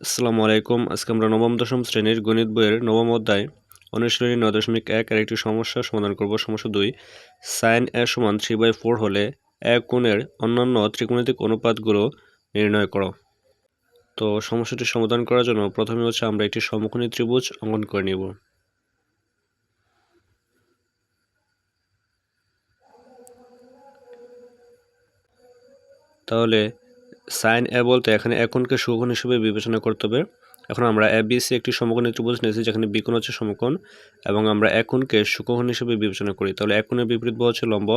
আসসালামু আলাইকুম। আজকে আমরা নবম, দশম শ্রেণির গণিত বইয়ের নবম অধ্যায় অনুশীলনী নয় দশমিক এক আর একটি সমস্যার সমাধান করব। সমস্যা দুই সাইন এ সমান থ্রি বাই ফোর হলে এক কোণের অন্যান্য ত্রিকোণিতিক অনুপাতগুলো নির্ণয় করো। তো সমস্যাটি সমাধান করার জন্য প্রথমে হচ্ছে আমরা একটি সমকোণী ত্রিভুজ অঙ্কন করে নিব। তাহলে সাইন এ বলতে এখানে একনকে সুকোণ হিসেবে বিবেচনা করতে হবে। এখন আমরা এ, বি, সি একটি সমকোণী ত্রিভুজ নিয়েছি যেখানে বিকোণ হচ্ছে সমকোণ এবং আমরা একনকে সুকোণ হিসেবে বিবেচনা করি। তাহলে একনের বিপরীত বাহু হচ্ছে লম্ব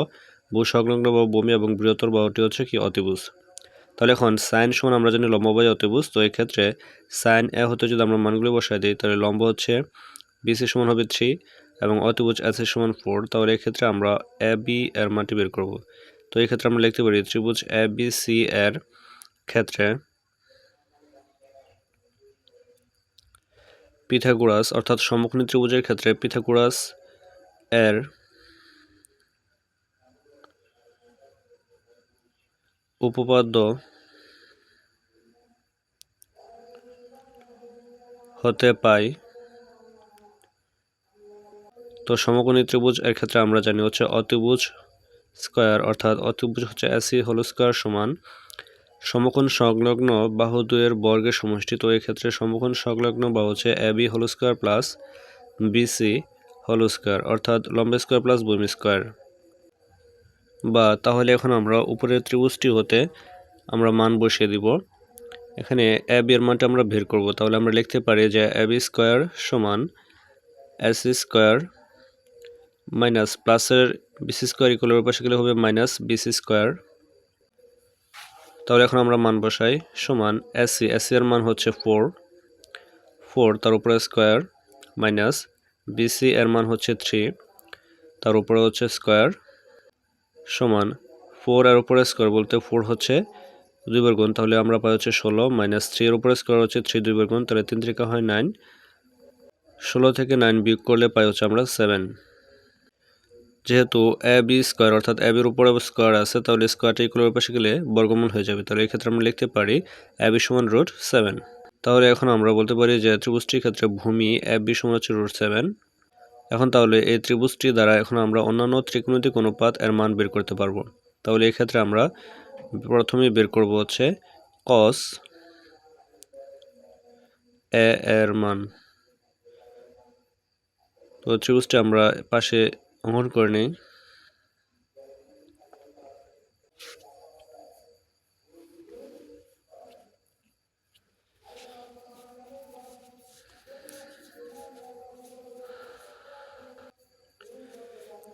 ভূ সংলগ্ন বাহু বমি এবং বৃহত্তর বাহুটি হচ্ছে কি অতিভুজ। তাহলে এখন সাইন সমান আমরা জানি লম্ব বাই অতিভুজ, তো এই ক্ষেত্রে সাইন এ হতে যদি আমরা মানগুলো বসাই দিই, তাহলে লম্ব হচ্ছে বিসি সমান হবে থ্রি এবং অতিভুজ এস সমান ফোর। তাহলে এক্ষেত্রে আমরা এ, বি এর মানটি বের করব। তো এই ক্ষেত্রে আমরা লিখতে পারি ত্রিভুজ এ, বি, সি এর ক্ষেত্রে পিথাগোরাস, অর্থাৎ সমকোণী ত্রিভুজের ক্ষেত্রে পিথাগোরাস এর উপপাদ্য হতে পাই। তো সমকোণী ত্রিভুজ এর ক্ষেত্রে আমরা জানি হচ্ছে অতিভুজ স্কয়ার, অর্থাৎ অতিভুজ হচ্ছে এসি হোল স্কয়ার সমান সমকোণ সংলগ্ন বাহু দুয়ের বর্গের সমষ্টি তো এক্ষেত্রে সমকোণ সংলগ্ন বাহু হচ্ছে A B whole square plus BC whole square অর্থাৎ লম্ব স্কোয়ার প্লাস ভূমি স্কোয়ার বা তাহলে এখন আমরা উপরের ত্রিভুজটি হতে আমরা মান বসিয়ে দিব। এখানে এ বি এর মানটা আমরা বের করব। তাহলে আমরা লিখতে পারি যে এ বি স্কোয়ার সমান এস স্কোয়ার মাইনাস প্লাসের বিসি স্কোয়ার ইকুয়ালের পাশে গেলে হবে মাইনাস বিসি স্কোয়ার তাহলে এখন আমরা মান বসাই, সমান এসি এসি এর মান হচ্ছে ফোর ফোর তার উপরে স্কোয়ার মাইনাস বিসি এর মান হচ্ছে থ্রি তার উপরে হচ্ছে স্কোয়ার সমান ফোর এর উপরে স্কোয়ার বলতে ফোর হচ্ছে দুই বার গুণ, তাহলে আমরা পাই হচ্ছে ষোলো মাইনাস থ্রি এর উপরে স্কোয়ার হচ্ছে থ্রি দুই গুণ, তাহলে তিন ত্রিকা হয় নাইন ষোলো থেকে নাইন বিয়োগ করলে পাই হচ্ছে আমরা সেভেন যেহেতু এ বি স্কোয়ার অর্থাৎ এ বির উপরে স্কোয়ার আছে, তাহলে স্কোয়ারটা ইকুয়ালের পাশে গেলে বর্গমূল হয়ে যাবে। তাহলে এক্ষেত্রে আমরা লিখতে পারি এ বি সমান রুট সেভেন তাহলে এখন আমরা বলতে পারি যে ত্রিভুজটির ক্ষেত্রে ভূমি এ বি সমান হচ্ছে রুট সেভেন এখন তাহলে এই ত্রিভুজটি দ্বারা এখন আমরা অন্যান্য ত্রিকোণিতিক অনুপাত এর মান বের করতে পারব। তাহলে এই ক্ষেত্রে আমরা প্রথমেই বের করব হচ্ছে কস এ এর মান। তো ত্রিভুজটি আমরা পাশে অঙ্কন করে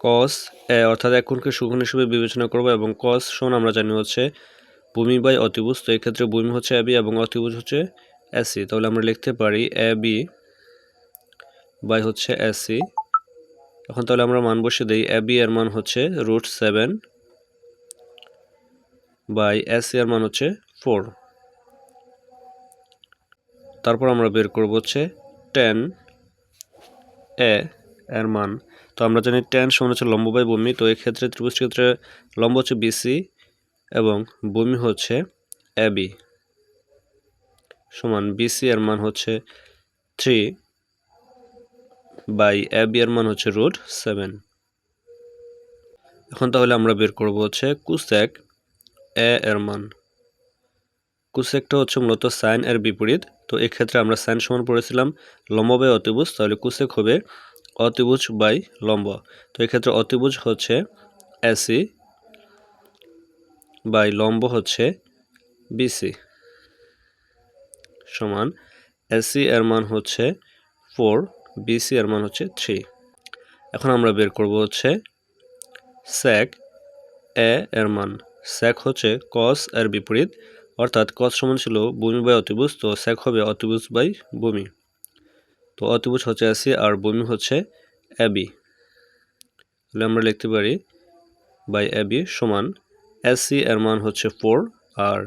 কস, এ, অর্থাৎ এখনকে সুগুণ হিসেবে বিবেচনা করব এবং কস সমান আমরা জানি হচ্ছে ভূমি বাই অতিভুজ, তো এক্ষেত্রে ভূমি হচ্ছে এবি এবং অতিভুজ হচ্ছে এসি তাহলে আমরা লিখতে পারি এ বি বাই হচ্ছে এসি এখন তাহলে আমরা মান বসে দিই এ বি এর মান হচ্ছে রুট সেভেন বাই এস এর মান হচ্ছে ফোর তারপর আমরা বের করব হচ্ছে টেন এ এর মান। তো আমরা জানি টেন সমান হচ্ছে লম্ব বাই ভূমি তো এই ক্ষেত্রে ত্রিভুজ ক্ষেত্রে লম্ব হচ্ছে বিসি এবং ভূমি হচ্ছে এবি সমান বিসি এর মান হচ্ছে থ্রি বাই এবি এর মান হচ্ছে রুট সেভেন এখন তাহলে আমরা বের করব হচ্ছে কুসেক এ এর মান কুসেকটা হচ্ছে মূলত সাইন এর বিপরীত, তো এক্ষেত্রে আমরা সাইন সমান পড়েছিলাম লম্ব বাই অতিভুজ, তাহলে কুসেক হবে অতিভুজ বাই লম্ব। তো এক্ষেত্রে অতিভুজ হচ্ছে এসি বাই লম্ব হচ্ছে বিসি সমান এসি এর মান হচ্ছে ফোর বিসি এর মান হচ্ছে থ্রি এখন আমরা বের করব হচ্ছে স্যাক এ এর মান। স্যাক হচ্ছে কস এর বিপরীত, অর্থাৎ কস সমান ছিল ভূমি বাই অতিভুজ, তো স্যাক হবে অতিভুজ বাই ভূমি। তো অতিভুজ হচ্ছে এসি আর ভূমি হচ্ছে এবি তাহলে আমরা লিখতে পারি বাই এবি সমান এসি এর মান হচ্ছে ফোর আর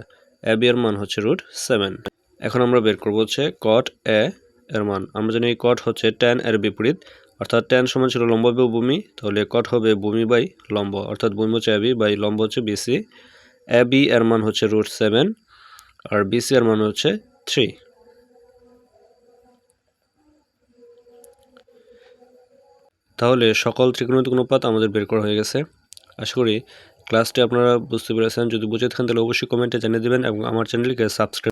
এবি এর মান হচ্ছে রুট সেভেন এখন আমরা বের করব হচ্ছে কট এ এর মান। আমরা জানি কট হচ্ছে ট্যান এর বিপরীত, অর্থাৎ ট্যান সমান ছিল লম্ব ভূমি তাহলে কট হবে ভূমি বাই লম্ব, অর্থাৎ ভূমি হচ্ছে এবি বাই লম্ব হচ্ছে বিসি এবি এর মান হচ্ছে রুট সেভেন আর বিসি এর মান হচ্ছে থ্রি তাহলে সকল ত্রিকোণমিতিক অনুপাত আমাদের বের করা হয়ে গেছে। আশা করি ক্লাসটি আপনারা বুঝতে পেরেছেন। যদি বুঝে থাকেন, তাহলে অবশ্যই কমেন্টে জানিয়ে দেবেন এবং আমার চ্যানেলকে সাবস্ক্রাইব